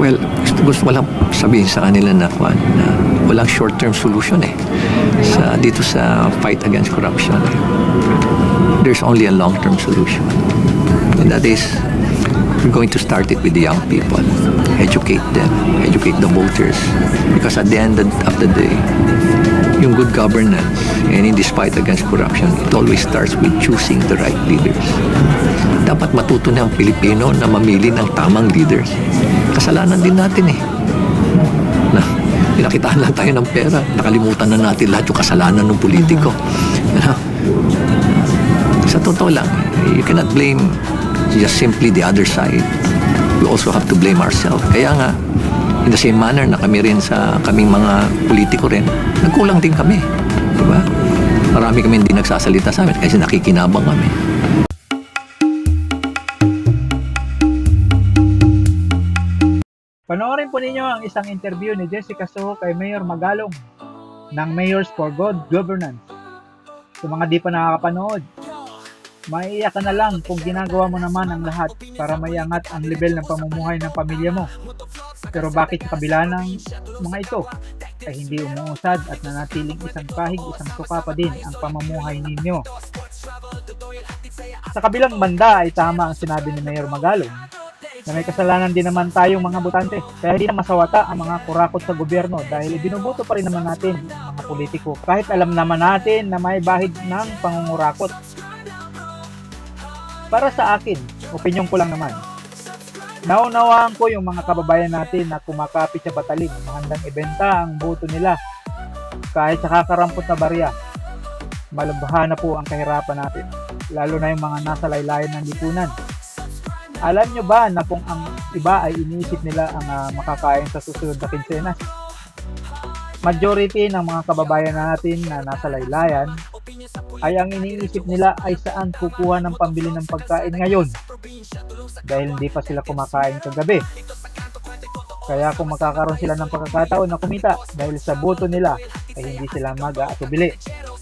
Well, gusto, gusto ko lang sabihin sa kanila na, na walang short-term solution eh. Sa, dito sa fight against corruption eh. There's only a long-term solution. And that is, we're going to start it with the young people. Educate them, educate the voters. Because at the end of the day, yung good governance and in this against corruption, it always starts with choosing the right leaders. Dapat matuto na ang Pilipino na mamili ng tamang leaders. Kasalanan din natin eh. Na, pinakitaan lang tayo ng pera. Nakalimutan na natin lahat yung kasalanan ng politiko. Ano? Sa totoo lang, you cannot blame just simply the other side. We also have to blame ourselves. Kaya nga, in the same manner na kami rin sa kaming mga politiko rin, nagkulang din kami. Di ba? Marami kami hindi nagsasalita sa amin kasi nakikinabang kami. Panoorin po ninyo ang isang interview ni Jessica Soho kay Mayor Magalong ng Mayors for Good Governance. Sa mga di pa nakakapanood, maiiyak ka na lang kung ginagawa mo naman ang lahat para maiangat ang level ng pamumuhay ng pamilya mo. Pero bakit sa kabila ng mga ito ay hindi umuusad at nanatiling isang kahig isang suka pa din ang pamumuhay ninyo? Sa kabilang banda ay tama ang sinabi ni Mayor Magalong na may kasalanan din naman tayong mga butante. Kaya hindi na masawata ang mga kurakot sa gobyerno dahil ibinubuto pa rin naman natin ang mga politiko. Kahit alam naman natin na may bahid ng pangungurakot. Para sa akin, opinyon ko lang naman. Naunawaan ko yung mga kababayan natin na kumakapit sa bataling handang ibenta ang boto nila kahit sa kakarampot na barya. Malubha na po ang kahirapan natin, lalo na yung mga nasa laylayan ng lipunan. Alam nyo ba na kung ang iba ay iniisip nila ang ah, makakain sa susunod na kinsenas? Majority ng mga kababayan natin na nasa laylayan ay ang iniisip nila ay saan kukuha ng pambili ng pagkain ngayon dahil hindi pa sila kumakain kagabi. Kaya kung magkakaroon sila ng pagkakataon na kumita dahil sa boto nila ay hindi sila mag-aatubili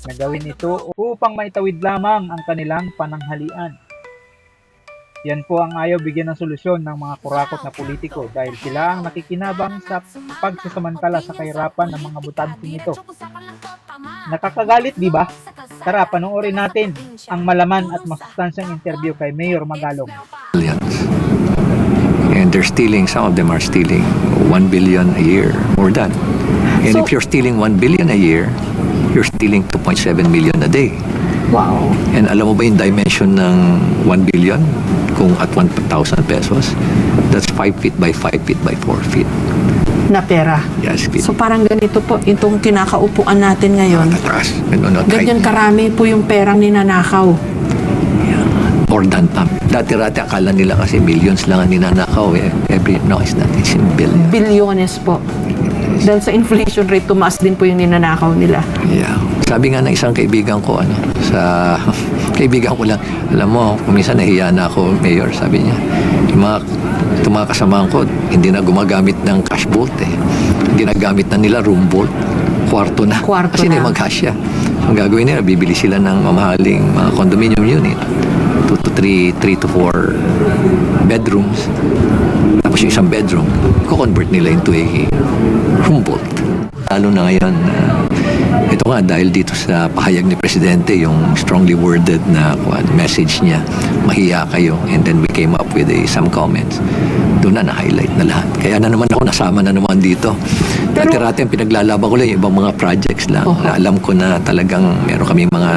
na gawin ito upang maitawid lamang ang kanilang pananghalian. Yan po ang ayaw bigyan ng solusyon ng mga kurakot na politiko dahil sila ang nakikinabang sa pagsasamantala sa kahirapan ng mga butante nito. Nakakagalit, di ba? Tara, panoorin natin ang malaman at masustansyang interview kay Mayor Magalong. And they're stealing, some of them are stealing 1 billion a year, more than. And So- if you're stealing 1 billion a year, you're stealing 2.7 million a day. Wow. And alam mo ba yung dimension ng 1 billion? Kung at 1,000 pesos, that's 5 feet by 5 feet by 4 feet. Na pera. Yes. So parang ganito po, itong kinakaupuan natin ngayon. Tataas. Ganun, no, Ganyan karami po yung perang ninanakaw. more than pa. Dati-rati akala nila kasi millions lang ang ninanakaw. Eh. Every, no, it's not. It's in billion. Bilyones po. Dahil sa inflation rate, tumaas din po yung ninanakaw nila. Yeah. Sabi nga ng isang kaibigan ko, ano, sa kaibigan ko lang, alam mo, kuminsan nahiya na ako, Mayor, sabi niya, yung mga, itong mga kasamahan ko, hindi na gumagamit ng cash vault eh. Ginagamit na nila room vault, kwarto na. Kwarto Kasi na. na mag-cash Ang gagawin nila, bibili sila ng mamahaling mga condominium unit. 2 to 3, 3 to 4 bedrooms. Tapos yung isang bedroom, ko-convert nila into a room vault. Lalo na ngayon, ah, ito nga dahil dito sa pahayag ni Presidente, yung strongly worded na kuwan, message niya, mahiya kayo, and then we came up with a, some comments. Doon na na-highlight na lahat. Kaya na naman ako nasama na naman dito. Pero- Dati-rati ang pinaglalaban ko lang yung ibang mga projects lang. Oho. Na alam ko na talagang meron kami mga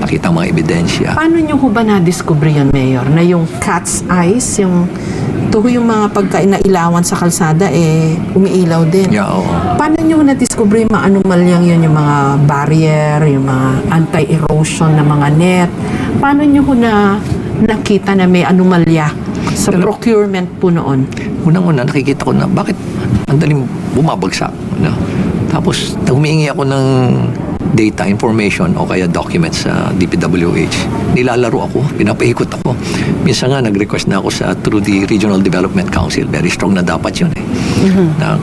nakita mga ebidensya. Paano nyo ho ba na-discover yun, Mayor? Na yung cat's eyes, yung tuho yung mga pagkain na ilawan sa kalsada, eh, umiilaw din. Yeah, oo. Paano nyo na-discover yung mga anomalyang yun, yung mga barrier, yung mga anti-erosion na mga net? Paano nyo ho na nakita na may anomalya sa Pero- procurement po noon? Unang-una, nakikita ko na bakit ang daling bumabagsak. No? Tapos, humingi ako ng data, information o kaya documents sa DPWH. Nilalaro ako, pinapaikot ako. Minsan nga, nag-request na ako sa through the Regional Development Council. Very strong na dapat yun eh. Na,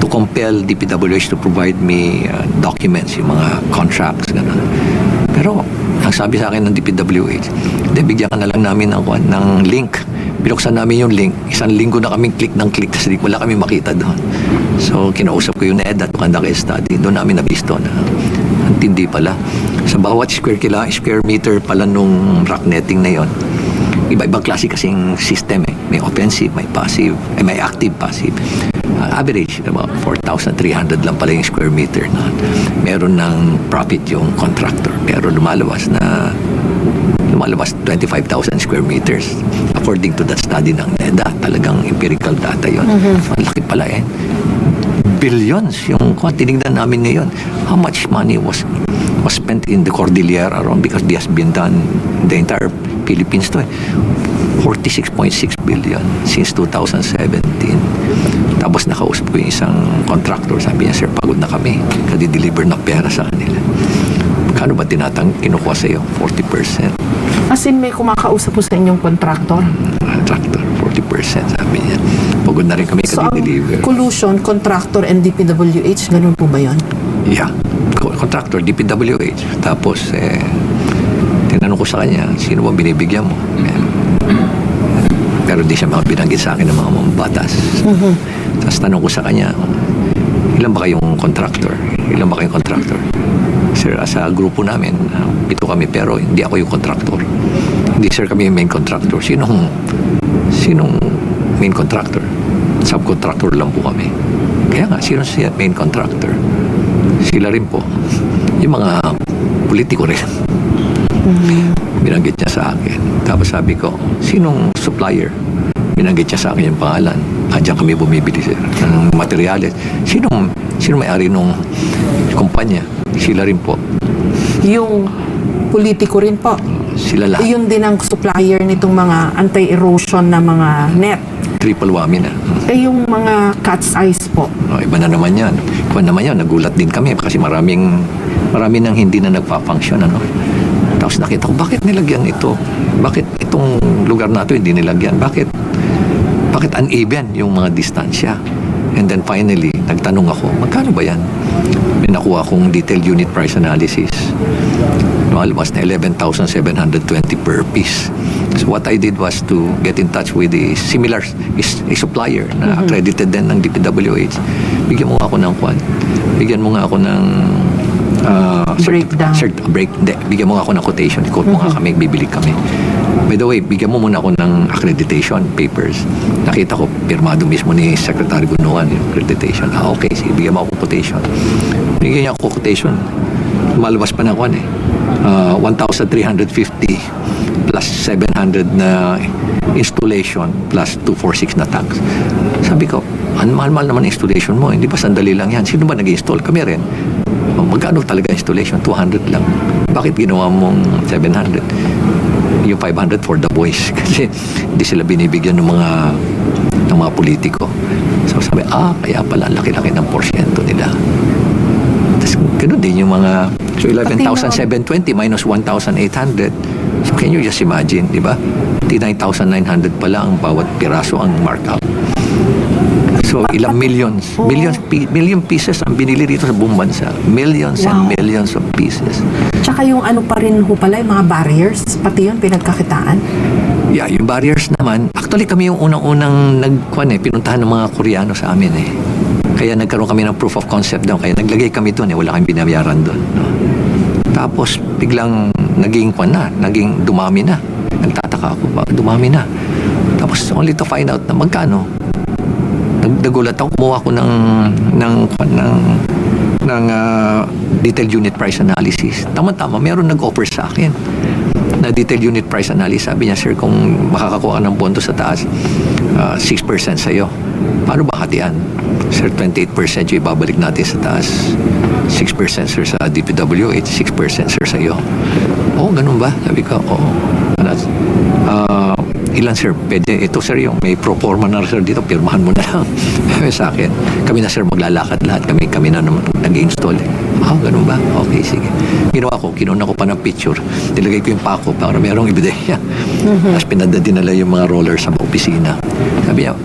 to compel DPWH to provide me uh, documents, yung mga contracts, gano'n. Pero ang sabi sa akin ng DPWH, hindi, bigyan ka na lang namin ng, ng link. Binuksan namin yung link. Isang linggo na kaming click ng click, kasi wala kami makita doon. So, kinausap ko yung NEDA to conduct a study. Doon namin nabisto na ang tindi pala. Sa bawat square kila, square meter pala nung rock netting na yon, iba-ibang klase kasing system eh. May offensive, may passive, eh, may active, passive. Uh, average, about 4,300 lang pala yung square meter na meron ng profit yung contractor. Pero lumalabas na lumalabas 25,000 square meters according to that study ng NEDA. Talagang empirical data yon. So, ang laki pala eh. Billions yung kung tinignan namin ngayon. How much money was was spent in the Cordillera around because this has been done in the entire Philippines to eh. 46.6 billion since 2017. Tapos nakausap ko yung isang contractor. Sabi niya, sir, pagod na kami. Kadi-deliver ng pera sa kanila. Kano ba tinatang kinukuha sa'yo? 40%. As in, may kumakausap po sa inyong contractor. Contractor, 40% sabi niya. Pagod na rin kami So, ang kadi-deliver. collusion, contractor, and DPWH, ganun po ba yun? Yeah. Co- Contractor, DPWH. Tapos, eh, tinanong ko sa kanya, sino ba binibigyan mo? Eh, pero di siya mga binanggit sa akin ng mga mambatas. Tapos tanong ko sa kanya, ilan ba kayong contractor? Ilan ba kayong contractor? Sir, sa grupo namin, pito kami, pero hindi ako yung contractor. Hindi sir kami yung main contractor. Sinong, sinong main contractor? Subcontractor lang po kami. Kaya nga, sino siya main contractor? Sila rin po. Yung mga politiko rin. Binanggit niya sa akin. Tapos sabi ko, sinong supplier? Binanggit niya sa akin yung pangalan. Andiyan kami bumibili sir, ng materyales. Sinong, sino may-ari nung kumpanya? Sila rin po. Yung politiko rin po. Sila lahat. Yun din ang supplier nitong mga anti-erosion na mga net. Triple whammy na. Eh yung mga cat's eyes po. O, iba na naman yan. Iba naman yan. Nagulat din kami kasi maraming marami nang hindi na nagpa-function. Ano? Tapos nakita ko, bakit nilagyan ito? Bakit itong lugar na ito hindi nilagyan? Bakit? Bakit uneven yung mga distansya? And then finally, nagtanong ako, magkano ba yan? May nakuha akong detailed unit price analysis. Na 11,720 per piece. So what I did was to get in touch with the similar is a supplier na accredited din ng DPWH. Bigyan mo ako ng kwan. Bigyan mo nga ako ng cert- Breakdown. cert- break, hindi, bigyan mo nga ako ng quotation. Quote mo nga kami, bibili kami. By the way, bigyan mo muna ako ng accreditation papers. Nakita ko, pirmado mismo ni Secretary Gunuan yung accreditation. Ah, okay, sige, bigyan mo ako quotation. Bigyan niya ako quotation. Lumalabas pa na kwan eh. Ah, 1,350 plus 700 na installation plus 246 na tax. Sabi ko, ang mahal-mahal naman installation mo. Hindi ba sandali lang yan? Sino ba nag-install? Kami rin. O, magkano talaga installation? 200 lang. Bakit ginawa mong 700? Yung 500 for the boys. Kasi hindi sila binibigyan ng mga ng mga politiko. So sabi, ah, kaya pala laki-laki ng porsyento nila. Tapos ganun din yung mga so 11,720 minus 1,800. So can you just imagine, di ba? 9,900 pala ang bawat piraso ang markup. So ilang millions, millions, million pieces ang binili dito sa buong bansa. Millions and Wow. millions of pieces. Tsaka yung ano pa rin ho pala, yung mga barriers, pati yun pinagkakitaan. Yeah, yung barriers naman, actually kami yung unang-unang nagkuan eh, pinuntahan ng mga Koreano sa amin eh. Kaya nagkaroon kami ng proof of concept doon. Kaya naglagay kami doon eh, wala kami binabayaran doon. No? Tapos biglang naging kwan na, naging dumami na. Nagtataka ako, bakit dumami na? Tapos only to find out na magkano. Nag- Nagulat ako, kumuha ko ng, ng, kwan, ng, ng ah, detailed unit price analysis. Tama-tama, meron nag-offer sa akin na detailed unit price analysis. Sabi niya, sir, kung makakakuha ka ng pondo sa taas, ah, 6% sa'yo. Paano ba hatian? Sir, 28% yung ibabalik natin sa taas. 6% sir sa DPWH, 6% sir sa'yo. Oo, ganun ba? Sabi ko, oo. Ano, ah, ilan sir? Pwede, ito sir yung may pro forma na sir dito, pirmahan mo na lang. Sa akin, kami na sir maglalakad lahat. Kami, kami na naman nag-install. Ah, ganun ba? Okay, sige. Ginawa ko, kinuna ko pa ng picture. Nilagay ko yung pako para merong ebidensya. Tapos pinadala dinala yung mga roller sa opisina. Sabi niya, "Ah,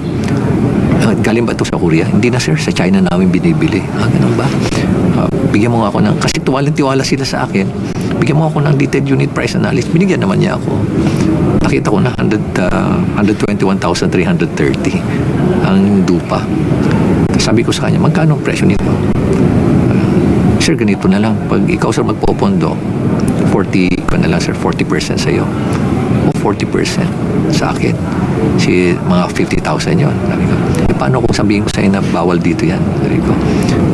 galing ba ito sa Korea? Hindi na sir, sa China namin binibili. Ah, ganun ba? Ah, bigyan mo nga ako ng, kasi tuwalang-tiwala sila sa akin. bigyan mo ako ng detailed unit price analysis. Binigyan naman niya ako. Nakita ko na 100, uh, 121,330 ang dupa. Sabi ko sa kanya, magkano ang presyo nito? Sir, ganito na lang. Pag ikaw, sir, magpopondo, 40 ko na lang, sir, 40% sa'yo. O 40% sa akin. Si mga 50,000 yon Sabi ko, paano kung sabihin ko sa'yo na bawal dito yan? Ko,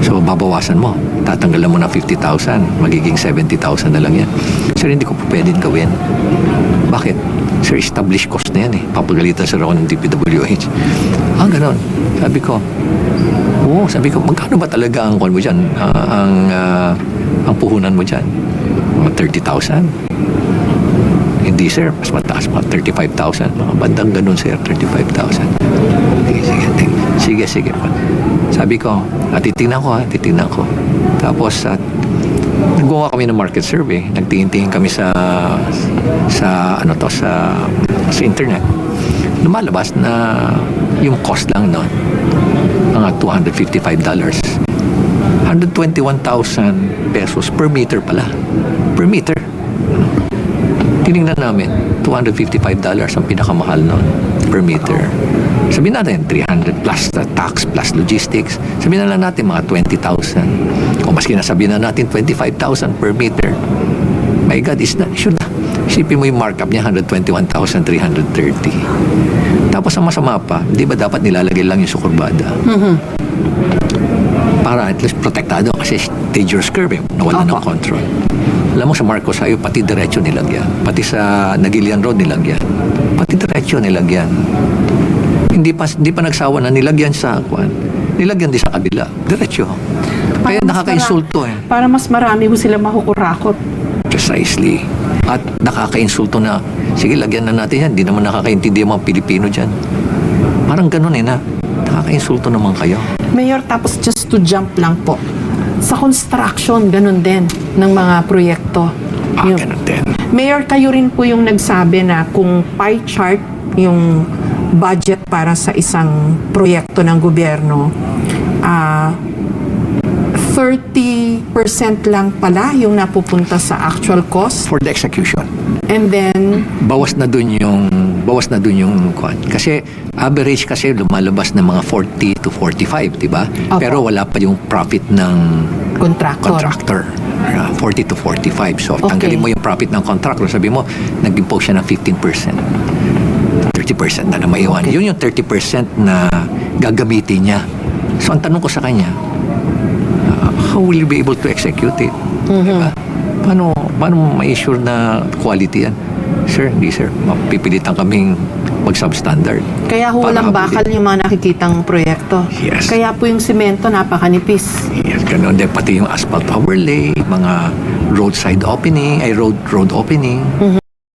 so babawasan mo. Tatanggalan mo ng 50,000. Magiging 70,000 na lang yan. Sir, hindi ko po pwedeng gawin. Bakit? Sir, established cost na yan eh. Papagalitan sir ako ng DPWH. Ah, ganon. Sabi ko, Oo, sabi ko, magkano ba talaga ang kwan mo dyan? Ah, ang, ah, ang puhunan mo dyan? Mga 30,000? Hindi sir, mas mataas pa, 35,000. Mga bandang ganun sir, 35,000. Sige, sige, sige, sige. Sabi ko, ah, titingnan ko ha, titingnan ko. Tapos, at nagawa kami ng market survey. Nagtingin-tingin kami sa sa ano to sa sa internet. Lumalabas na yung cost lang noon mga $255. 121,000 pesos per meter pala. Per meter. Tinignan namin, $255 ang pinakamahal noon per meter. Sabihin natin, 300 plus the tax plus logistics. Sabihin na lang natin mga 20,000. O maski na sabihin na natin 25,000 per meter. My God, is na, should na. Isipin mo yung markup niya, 121,330. Tapos ang masama pa, di ba dapat nilalagay lang yung sukurbada? Para at least protektado kasi dangerous curve eh, nawala ng Opo. control. Alam mo sa Marcos Highway, pati diretso nilagyan. Pati sa Nagilian Road nilagyan. Pati diretso nilagyan. Hindi pa hindi pa nagsawa na nilagyan sa kwan. Nilagyan din sa kabila. Diretso. Kaya nakaka-insulto eh. Para mas marami ho sila makukurakot. Precisely. At nakaka-insulto na, sige, lagyan na natin yan. Hindi naman nakakaintindi ang mga Pilipino dyan. Parang ganun eh na. Nakaka-insulto naman kayo. Mayor, tapos just to jump lang po. Sa construction, ganun din ng mga proyekto. Ah, Yung- ganun din. Mayor, kayo rin po yung nagsabi na kung pie chart yung budget para sa isang proyekto ng gobyerno, ah 30% lang pala yung napupunta sa actual cost. For the execution. And then, bawas na dun yung bawas na dun yung kwan. Kasi average kasi lumalabas ng mga 40 to 45, di ba? Pero wala pa yung profit ng contractor. contractor. Uh, 40 to 45. So, Okay. tanggalin mo yung profit ng contractor. Sabi mo, nag-impose siya ng 15%. 30% na na maiwan. Yun yung 30% na gagamitin niya. So, ang tanong ko sa kanya, uh, how will you be able to execute it? Diba? Paano, paano ma-assure na quality yan? Sir, hindi sir. Mapipilitan kaming mag-substandard. Kaya ho walang bakal yung mga nakikitang proyekto. Yes. Kaya po yung semento napakanipis. Yes, ganun din. Pati yung asphalt overlay, mga roadside opening, ay road road opening.